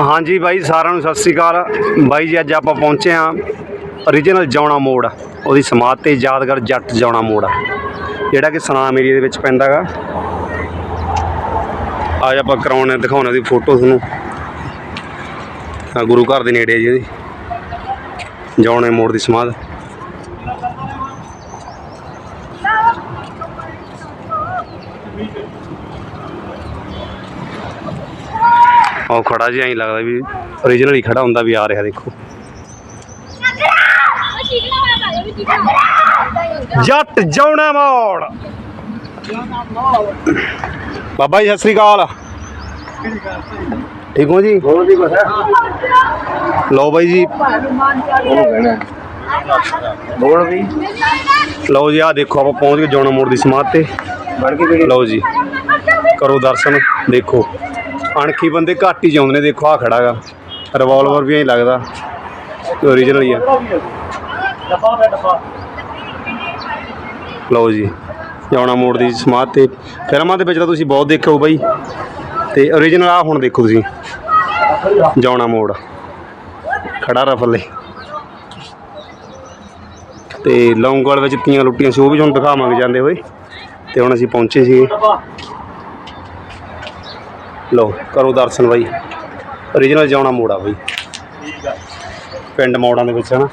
ਹਾਂਜੀ ਬਾਈ, ਸਾਰਿਆਂ ਨੂੰ ਸਤਿ ਸ੍ਰੀ ਅਕਾਲ। ਬਾਈ ਜੀ, ਅੱਜ ਆਪਾਂ ਪਹੁੰਚੇ ਹਾਂ origignal ਜਾਉਣਾ ਮੋੜ। ਉਹਦੀ ਸਮਾਧ ਤੇ ਯਾਦਗਾਰ ਜੱਟ ਜਾਉਣਾ ਮੋੜ। ਜਿਹੜਾ ਕਿ ਸਨਾਮ ਏਰੀਆ ਦੇ ਵਿੱਚ ਪੈਂਦਾਗਾ ਅੱਜ ਆਪਾਂ ਕਰਾਉਣੇ ਦਿਖਾਉਣੇ ਦੀ ਫੋਟੋ ਤੁਹਾਨੂੰ। ਗੁਰੂ ਘਰ ਦੇ ਨੇੜੇ ਹੈ ਜੀ ਉਹਦੀ। ਜਾਉਣੇ ਮੋੜ ਦੀ ਸਮਾਧ। ਉਹ ਖੜਾ ਜਿਹਾ ਹੀ ਲੱਗਦਾ ਵੀ origignal ਹੀ ਖੜਾ ਹੁੰਦਾ ਵੀ ਆ ਰਿਹਾ, ਦੇਖੋ। ਜੱਟ ਜਾਉਣਾ ਮੋੜ। ਬਾਬਾ ਜੀ, ਸਤਿ ਸ੍ਰੀ ਅਕਾਲ। ਠੀਕ ਹੋ ਜੀ? ਲਓ ਬਾਈ ਜੀ। ਬੋਲ ਵੀ ਲਓ ਜੀ ਆ ਦੇਖੋ, ਆਪਾਂ ਪਹੁੰਚ ਗਏ ਜਾਉਣਾ ਮੋੜ ਦੀ ਸਮਾਧ ਤੇ। ਲਓ ਜੀ, ਕਰੋ ਦਰਸ਼ਨ, ਦੇਖੋ। ਅਣਖੀ ਬੰਦੇ ਘੱਟ ਹੀ ਜਾਉਂਦੇ ਨੇ, ਦੇਖੋ ਆ ਖੜਾਗਾ ਰਿਵਾਲਵਰ ਵੀ ਐਂ ਲੱਗਦਾ ਓਰੀਜਨਲ ਹੀ ਆ। ਦਫਾ ਮੈਂ ਲਓ ਜੀ ਜਾਉਣਾ ਮੋੜ ਦੀ ਸਮਾਧ ਤੇ। ਫਿਲਮਾਂ ਦੇ ਵਿੱਚ ਤਾਂ ਤੁਸੀਂ ਬਹੁਤ ਦੇਖਿਓ ਬਾਈ। ਤੇ ਓਰੀਜਨਲ ਆ ਹੁਣ ਦੇਖੋ ਤੁਸੀਂ। ਜਾਉਣਾ ਮੋੜ। ਖੜਾ ਰਫਲੇ ਤੇ ਲੌਂਗਵਾਲ ਵਿੱਚ ਤੀਆਂ ਲੁੱਟੀਆਂ ਸੀ, ਉਹ ਵੀ ਤੁਹਾਨੂੰ ਦਿਖਾਵਾਂਗੇ ਜਾਂਦੇ ਹੋਏ। ਤੇ ਹੁਣ ਅਸੀਂ ਪਹੁੰਚੇ ਸੀਗੇ। ਲਓ ਕਰੋ ਦਰਸ਼ਨ ਬਾਈ। ਓਰੀਜਨਲ ਜਾਉਣਾ ਮੋੜ ਆ ਬਾਈ। ਠੀਕ ਆ ਪਿੰਡ ਮੋੜਾਂ ਦੇ ਵਿੱਚ ਹਨਾ?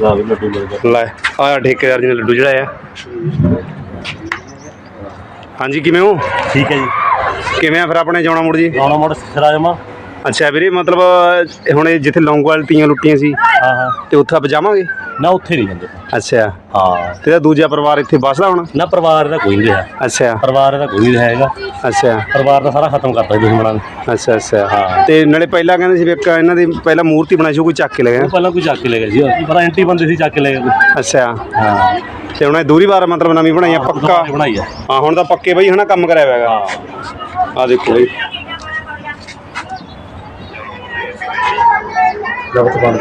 ਲਾ ਵੀ ਲੱਡੂ ਮਿਲ ਗਿਆ ਲੈ ਆਹ ਠੇਕੇਦਾਰ ਜੀ ਨੇ ਲੱਡੂ ਜਿਹੜਾ ਆ ਹਾਂਜੀ ਕਿਵੇਂ ਹੋ? ਠੀਕ ਹੈ ਜੀ। ਕਿਵੇਂ ਆ ਫਿਰ ਆਪਣੇ ਜਾਉਣਾ ਮੋੜ ਜੀ? ਆਉਣਾ ਮੋੜ ਸਿਰਾ ਜਮਾ। ਅੱਛਾ ਵੀਰੇ ਮਤਲਬ ਹੁਣ ਇਹ ਜਿੱਥੇ ਲੌਂਗਵਾਲ ਤੀਆਂ ਲੁੱਟੀਆਂ ਸੀ ਹਾਂ ਹਾਂ। ਤੇ ਉੱਥੇ ਆਪਾਂ ਜਾਵਾਂਗੇ? ਨਾ ਉੱਥੇ ਨਹੀਂ ਜਾਂਦੇ। ਅੱਛਾ। ਹਾਂ। ਤੇ ਇਹਦਾ ਦੂਜਾ ਪਰਿਵਾਰ ਇੱਥੇ ਬਸਦਾ ਹੁਣ? ਨਾ ਪਰਿਵਾਰ ਦਾ ਕੋਈ ਨਹੀਂ ਰਿਹਾ ਅੱਛਾ। ਪਰਿਵਾਰ ਦਾ ਕੋਈ ਨਹੀਂ ਹੈਗਾ ਅੱਛਾ। ਪਰਿਵਾਰ ਦਾ ਸਾਰਾ ਖਤਮ ਕਰਤਾ ਜੀ ਦੁਸ਼ਮਣਾਂ ਨੇ। ਅੱਛਾ ਅੱਛਾ। ਹਾਂ। ਤੇ ਨਾਲੇ ਪਹਿਲਾਂ ਕਹਿੰਦੇ ਸੀ ਵੀ ਇੱਕ ਇਹਨਾਂ ਦੀ ਪਹਿਲਾਂ ਮੂਰਤੀ ਬਣਾਈ ਸੀ ਕੋਈ ਚੱਕ ਕੇ ਲੈ ਗਿਆ। ਉਹ ਪਹਿਲਾਂ ਕੋਈ ਚੱਕ ਕੇ ਲੈ ਗਿਆ ਸੀ ਪਰ ਐਂਟੀ ਬੰਦੇ ਸੀ ਚੱਕ ਕੇ ਲੈ ਗਏ। ਅੱਛਾ। ਹਾਂ। ਤੇ ਹੁਣ ਇਹ ਦੂਰੀ ਵਾਰ ਮਤਲਬ ਨਵੀਂ ਬਣਾਈ ਆ ਪੱਕਾ? ਬਣਾਈ ਆ। ਹਾਂ ਹੁਣ ਤਾਂ ਪੱਕੇ ਬਈ ਹਨਾ ਕੰਮ ਕਰਿਆ ਹੋਇਆ ਹੈਗਾ। ਹਾਂ। ਆ ਦੇਖੋ ਬਈ। ਜਬਤ ਬੰਦ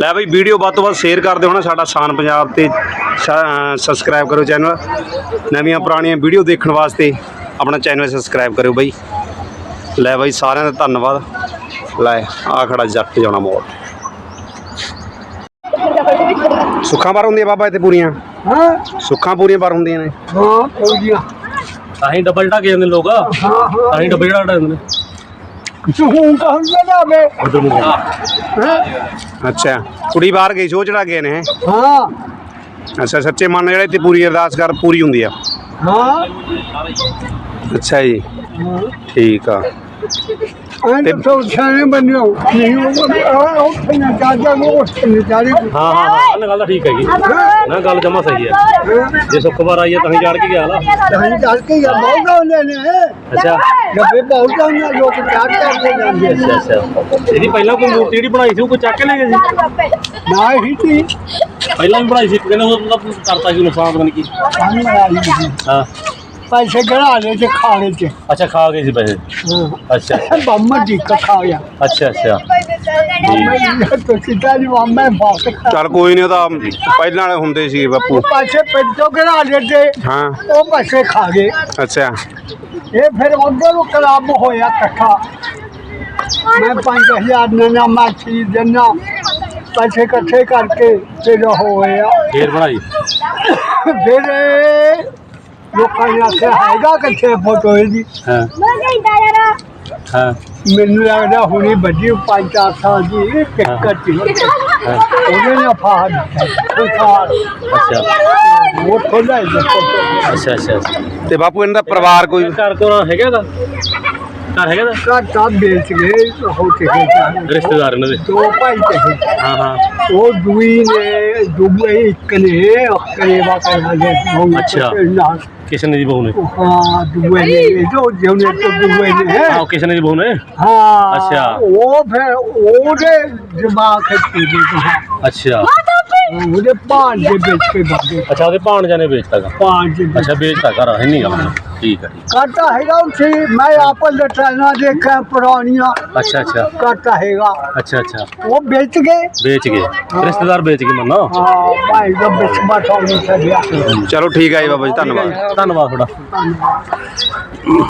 ਲੈ ਬਈ ਵੀਡੀਓ ਵੱਧ ਤੋਂ ਵੱਧ ਸ਼ੇਅਰ ਕਰ ਦਿਓ ਨਾ ਸਾਡਾ ਸਾਨ ਪੰਜਾਬ ਤੇ ਸਬਸਕ੍ਰਾਈਬ ਕਰੋ ਚੈਨਲ ਨਵੀਆਂ ਪੁਰਾਣੀਆਂ ਵੀਡੀਓ ਦੇਖਣ ਵਾਸਤੇ ਆਪਣਾ ਚੈਨਲ ਸਬਸਕ੍ਰਾਈਬ ਕਰਿਓ ਬਈ। ਲੈ ਬਈ ਸਾਰਿਆਂ ਦਾ ਧੰਨਵਾਦ। ਲੈ ਆ ਖੜਾ ਜੱਟ ਜਾਣਾ ਮੋੜ ਸੁੱਖਾਂ ਪਰ ਹੁੰਦੀਆਂ ਬਾਬਾ ਇੱਥੇ ਪੂਰੀਆਂ? ਹਾਂ। ਸੁੱਖਾਂ ਪੂਰੀਆਂ ਪਰ ਹੁੰਦੀਆਂ ਨੇ। ਹਾਂ ਫੌਜੀਆਂ ਤਾਂ ਹੀ ਡਬਲ ਢਾ ਕੇ ਜਾਂਦੇ ਲੋਕ। ਤਾਂ ਹੀ ਡਬਲ ਢਾ ਜਾਂਦੇ ਨੇ। ਤੂੰ ਕਹਾਂ ਉਧਰ ਅੱਛਾ ਕੁੜੀ ਬਾਹਰ ਗਈ ਸੋ ਚੜਾ ਗਏ ਨੇ? ਹਾਂ? ਅੱਛਾ ਸੱਚੇ ਮਨ ਨਾਲ ਜਿਹੜੇ ਤੇ ਪੂਰੀ ਅਰਦਾਸ ਕਰ ਪੂਰੀ ਹੁੰਦੀ ਆ। ਹਾਂ। ਅੱਛਾ ਜੀ। ਠੀਕ ਆ। ਆਂ ਤੇ ਸੋਚਾਂ ਬੰਨਿਓ। ਨਹੀਂ ਉਹ ਉੱਥੇ ਨਾ ਚਾਚਾ ਨੂੰ ਉੱਥੇ ਨਾ ਹਾਂ ਹਾਂ ਹਾਂ ਇਹ ਗੱਲ ਤਾਂ ਠੀਕ ਹੈਗੀ। ਨਾ ਗੱਲ ਜਮਾ ਸਹੀ ਹੈ। ਜੇ ਸੁੱਖਵਾਰ ਆਈ ਹੈ ਤਾਂ ਹੀ ਚੜ ਕੇ ਗਿਆ ਨਾ ਤਾਂ ਚੱਲ ਕੇ ਗਿਆ ਬਹੁਤ ਆਉਂਦੇ ਨੇ। ਅੱਛਾ। ਗੱਬੇ ਬਹੁਤ ਆਉਂਦੇ ਲੋਕ ਚਾੜ ਕੇ ਜਾਂਦੇ ਅੱਛਾ ਅੱਛਾ। ਇਹਦੀ ਪਹਿਲਾਂ ਕੋਈ ਮੂਰਤੀ ਜਿਹੜੀ ਬਣਾਈ ਸੀ ਉਹ ਕੋਈ ਚੱਕ ਕੇ ਲੈ ਗਏ ਸੀ? ਨਾ ਹੀ ਸੀ। ਪਹਿਲਾਂ ਵੀ ਬਣਾਈ ਸੀ ਕਹਿੰਦੇ ਉਹ ਕਰਤਾ ਸੀ ਨੁਕਸਾਨ ਪਤਾ ਨਹੀਂ ਕੀ। ਹਾਂ। ਪੈਸੇ ਗੜਾ ਲੈ ਤੇ ਖਾਣੇ ਚ। ਅੱਛਾ ਖਾ ਗਏ ਸੀ ਪੈਸੇ। ਹਾਂ। ਅੱਛਾ ਬੰਮਾ ਜੀ ਕਾ ਖਾ ਗਿਆ। ਅੱਛਾ ਅੱਛਾ। ਮੈਂ ਤਾਂ ਸਿੱਧਾ ਜੀ ਮੈਂ ਬਾਤ ਖਾ ਚੱਲ ਕੋਈ ਨਹੀਂ ਉਹ ਤਾਂ ਪਹਿਲਾਂ ਵਾਲੇ ਹੁੰਦੇ ਸੀ ਬਾਪੂ। ਪਾਸੇ ਪਿੰਡ ਤੋਂ ਗੜਾ ਲੈ ਤੇ ਹਾਂ। ਉਹ ਪੈਸੇ ਖਾ ਗਏ। ਅੱਛਾ। ਇਹ ਫਿਰ ਉਧਰ ਨੂੰ ਕਲਾਬ ਹੋਇਆ ਇਕੱਠਾ। ਮੈਂ 5000 ਨਨਾ ਮਾਛੀ ਦੇਣਾ। ਪੈਸੇ ਇਕੱਠੇ ਕਰਕੇ ਫਿਰ ਹੋਇਆ। ਫੇਰ ਬਣਾਈ? ਫਿਰ ਲੋਕਾਂ ਨੇ ਆਖਿਆ ਹੈਗਾ ਕਿੱਥੇ ਫੋਟੋ ਇਹਦੀ? ਹਾਂ। ਹਾਂ। ਮੈਨੂੰ ਲੱਗਦਾ ਹੁਣੇ ਵੱਡੀ ਪੰਜ ਚਾਰ ਸਾਲ ਦੀ ਟਿੱਕਰ ਸੀ ਉਹਨੇ ਨਾ ਫਾੜ ਦਿੱਤਾ ਅੱਛਾ। ਉਹ ਖੋਲਾ ਇਹ ਫੋਟੋ ਅੱਛਾ ਅੱਛਾ। ਅੱਛਾ। ਤੇ ਬਾਪੂ ਇਹਨਾਂ ਦਾ ਪਰਿਵਾਰ ਕੋਈ? ਘਰ ਕੋਲ ਹੈਗਾ ਦਾ ਘਰ ਹੈਗਾ ਦਾ ਘਾਟਾ ਵੇਚ ਗਏ ਹੋ ਕੇ ਰਿਸ਼ਤੇਦਾਰ ਇਹਨਾਂ ਦੇ? ਦੋ ਭਾਈ ਤੇ ਹਾਂ। ਹਾਂ ਉਹ ਦੂਈ ਨੇ ਦੁਬਈ ਇੱਕ ਨੇ ਕਰੇਵਾ ਕਰਨਾ ਜੇ ਉਹ ਅੱਛਾ। ਨਾਲ ਕਿਸ਼ਨ ਦੀ ਬਹੂ ਨੇ? ਹਾਂ ਦੁਬਈ ਨੇ ਜੋ ਜਿਹਨੇ ਤੋਂ ਦੁਬਈ ਨੇ। ਹਾਂ ਉਹ ਕਿਸ਼ਨ ਦੀ ਬਹੂ ਨੇ? ਹਾਂ। ਅੱਛਾ। ਉਹ ਫਿਰ ਉਹਦੇ ਦਿਮਾਗ ਖੱਟੀ ਦੀ ਕਹਾ ਅੱਛਾ। ਉਹਦੇ ਪਾਣ ਦੇ ਵਿੱਚ ਕੇ ਬੰਦੇ। ਅੱਛਾ ਉਹਦੇ ਭਾਣਜਾ ਨੇ ਵੇਚਤਾਗਾ ਪਾਣ ਦੇ ਵਿੱਚ ਅੱਛਾ ਵੇਚਤਾ ਘਰ ਹੈ ਨਹੀਂ ਗੱਲ ਠੀਕ ਹੈ ਠੀਕ ਕਾਟਾ ਹੈਗਾ ਉੱਥੇ ਮੈਂ ਆਪ ਲਟਾਣਾ ਦੇਖਿਆ ਪੁਰਾਣੀਆਂ। ਅੱਛਾ ਅੱਛਾ। ਕਾਟਾ ਹੈਗਾ। ਅੱਛਾ ਅੱਛਾ। ਉਹ ਵੇਚ ਗਏ। ਵੇਚ ਗਏ। ਰਿਸ਼ਤੇਦਾਰ ਵੇਚ ਗਏ ਮੰਨਾ? ਹਾਂ ਭਾਈ ਦਾ ਬਿਸਮਾ ਤੋਂ ਨਹੀਂ ਛੱਡਿਆ ਚਲੋ ਠੀਕ ਹੈ ਜੀ ਬਾਬਾ ਜੀ ਧੰਨਵਾਦ। ਧੰਨਵਾਦ ਤੁਹਾਡਾ।